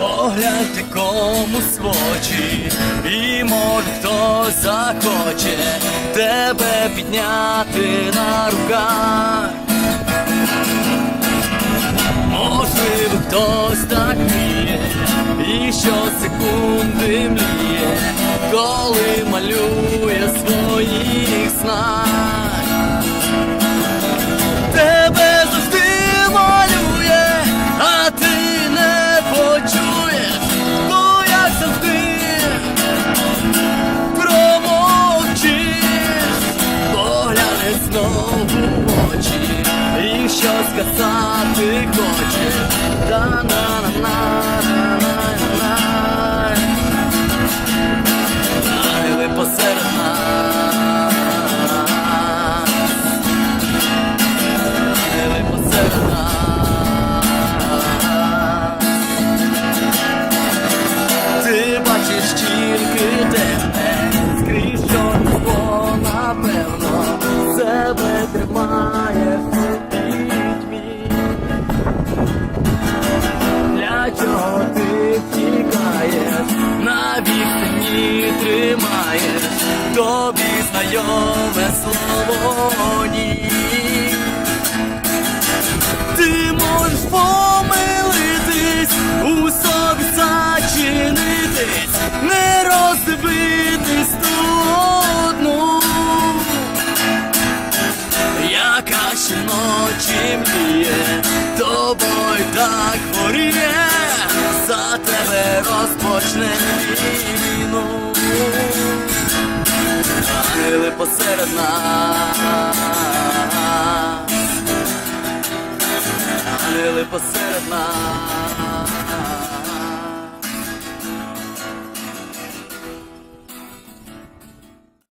погляньте комусь в і може хтось захоче тебе підняти на руках. Можливо, хтось так вміє, і що секунди мліє, коли малює своїх снах. Сказати на на Ангели посеред нас, нас. Ти бачиш тільки скрізь чорне напевно, себе тримає тримаєш, тобі знайоме слово ні. Ти можеш помилитись, у собі зачинитись, не роздивитись ту одну, яка щоночі мріє, тобою так хворіє, за тебе розпочне війну. Ангели посеред нас. Ангели посеред нас.